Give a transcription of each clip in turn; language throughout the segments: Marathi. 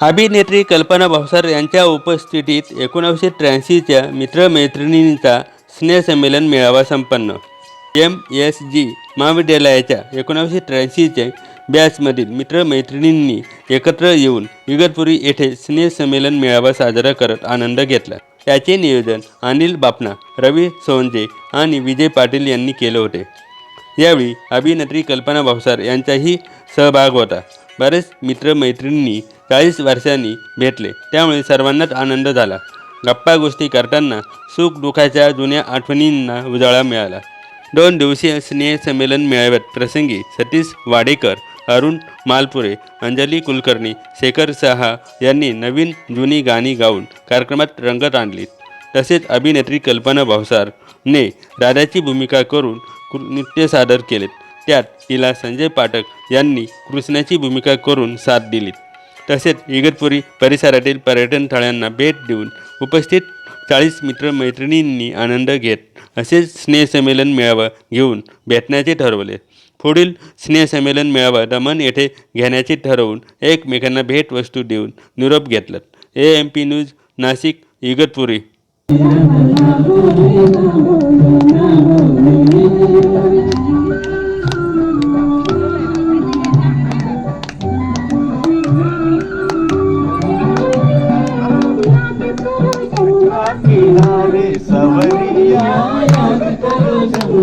अभिनेत्री कल्पना भावसार यांच्या उपस्थितीत एकोणावीसशे त्र्याऐंशीच्या मित्रमैत्रिणींचा स्नेहसंमेलन मेळावा संपन्न. एम एस जी महाविद्यालयाच्या एकोणावीसशे त्र्याऐंशीच्या बॅचमधील मित्रमैत्रिणींनी एकत्र येऊन इगतपुरी येथे स्नेहसंमेलन मेळावा साजरा करत आनंद घेतला. त्याचे नियोजन अनिल बापना रवी सोनजे आणि विजय पाटील यांनी केले होते. यावेळी अभिनेत्री कल्पना भावसार यांचाही सहभाग होता. बरेच मित्रमैत्रिणींनी चाळीस वर्षांनी भेटले. त्यामुळे सर्वांनाच आनंद झाला. गप्पा गोष्टी करताना सुख दुःखाच्या जुन्या आठवणींना उजाळा मिळाला. दोन दिवसीय स्नेहसंमेलन मेळाव्यात प्रसंगी सतीश वाडेकर अरुण मालपुरे अंजली कुलकर्णी शेखर सहा यांनी नवीन जुनी गाणी गाऊन कार्यक्रमात रंगत आणली. तसेच अभिनेत्री कल्पना भावसारने राधाची भूमिका करून नृत्य सादर केलेत. त्यात तिला संजय पाठक यांनी कृष्णाची भूमिका करून साथ दिली. तसेच इगतपुरी परिसरातील पर्यटन स्थळांना भेट देऊन उपस्थित चाळीस मित्रमैत्रिणींनी आनंद घेत असेच स्नेहसंमेलन मेळावा घेऊन भेटण्याचे ठरवले. पुढील स्नेहसंमेलन मेळावा दमण येथे घेण्याचे ठरवून एकमेकांना भेटवस्तू देऊन निरोप घेतला. A M P news Nashik Igatpuri.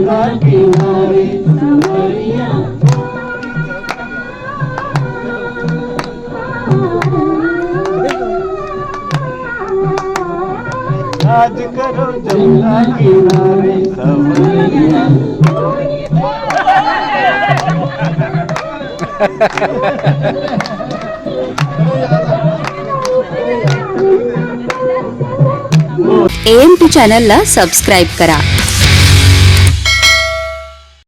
किनारे सवरिया याद करो जमुना किनारे समरिया एम टी चॅनलला सबस्क्राईब करा.